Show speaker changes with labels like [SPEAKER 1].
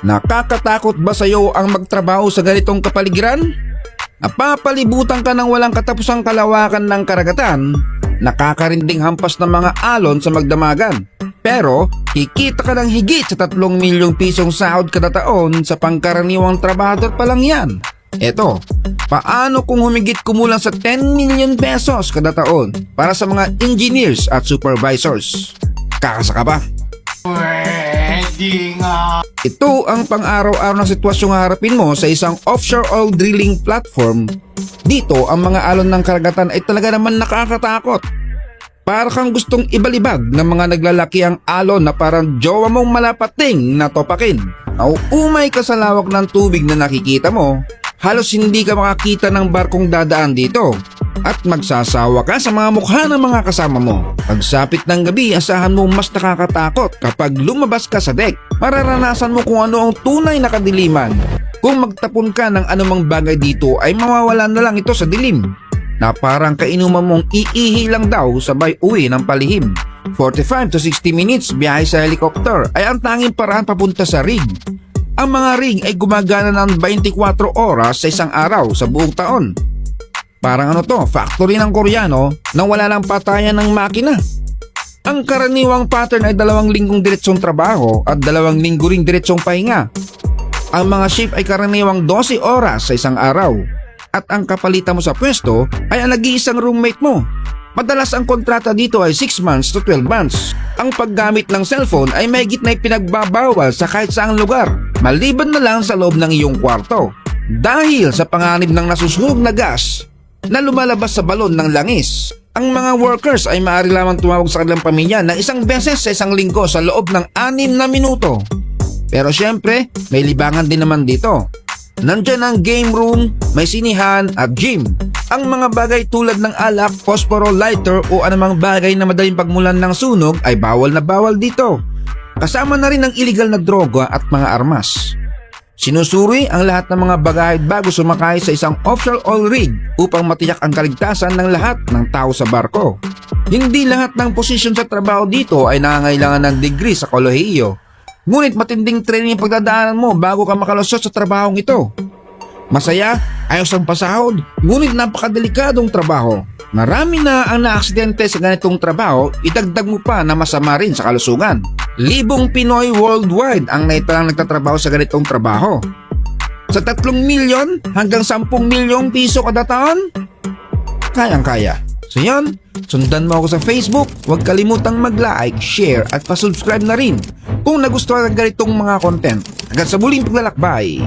[SPEAKER 1] Nakakatakot ba sa'yo ang magtrabaho sa ganitong kapaligiran? Napapalibutan ka ng walang katapusang kalawakan ng karagatan, nakakarinding hampas ng mga alon sa magdamagan. Pero, kikita ka ng higit sa 3 milyong pisong sahod kada taon sa pangkaraniwang trabahador pa lang yan. Eto, paano kung humigit kumulang sa 10 million pesos kada taon para sa mga engineers at supervisors? Kakasa ka ba? Ito ang pang-araw-araw na sitwasyong harapin mo sa isang offshore oil drilling platform. Dito, ang mga alon ng karagatan ay talaga naman nakakatakot. Para kang gustong ibalibag ng mga naglalaki ang alon na parang jowa mong malapating na topakin. Nauumay ka sa lawak ng tubig na nakikita mo, halos hindi ka makakita ng barkong dadaan dito. At magsasawa ka sa mga mukha ng mga kasama mo. Pagsapit ng gabi, asahan mo mas nakakatakot kapag lumabas ka sa deck. Mararanasan mo kung ano ang tunay na kadiliman. Kung magtapon ka ng anumang bagay dito ay mawawala na lang ito sa dilim. Na parang kainuman mong iihi lang daw sabay uwi ng palihim. 45 to 60 minutes biyahe sa helicopter ay ang tanging paraan papunta sa rig. Ang mga rig ay gumagana ng 24 oras sa isang araw sa buong taon. Parang ano to, factory ng Koreano nang wala lang patayan ng makina. Ang karaniwang pattern ay dalawang linggong diretsong trabaho at dalawang linggo ring diretsong pahinga. Ang mga shift ay karaniwang 12 oras sa isang araw. At ang kapalitan mo sa pwesto ay ang nag-iisang roommate mo. Madalas ang kontrata dito ay 6 months to 12 months. Ang paggamit ng cellphone ay may na pinagbabawal sa kahit saang lugar, maliban na lang sa loob ng iyong kwarto. Dahil sa panganib ng nasusunog na gas na lumalabas sa balon ng langis. Ang mga workers ay maaari lamang tumawag sa kanilang pamilya ng isang beses sa isang linggo sa loob ng anim na minuto. Pero syempre, may libangan din naman dito. Nandyan ang game room, may sinihan at gym. Ang mga bagay tulad ng alak, posporo, lighter o anumang bagay na madaling pagmulan ng sunog ay bawal na bawal dito. Kasama na rin ang illegal na droga at mga armas. Sinusuri ang lahat ng mga bagahid bago sumakay sa isang offshore oil rig upang matiyak ang kaligtasan ng lahat ng tao sa barko. Hindi lahat ng posisyon sa trabaho dito ay nangangailangan ng degree sa kolehiyo. Ngunit matinding training ang pagdadaanan mo bago ka makalusot sa trabahong ito. Masaya, ayos ang pasahod, ngunit napakadelikadong trabaho. Marami na ang naaksidente sa ganitong trabaho, idagdag mo pa na masama rin sa kalusugan. Libong Pinoy worldwide ang naitalang nagtatrabaho sa ganitong trabaho. Sa 3 milyon hanggang 10 milyong piso kada taon? Kayang-kaya. So yan, sundan mo ako sa Facebook, huwag kalimutang mag-like, share at pa-subscribe na rin kung nagustuhan ang ganitong mga content. Hanggang sa muling paglalakbay.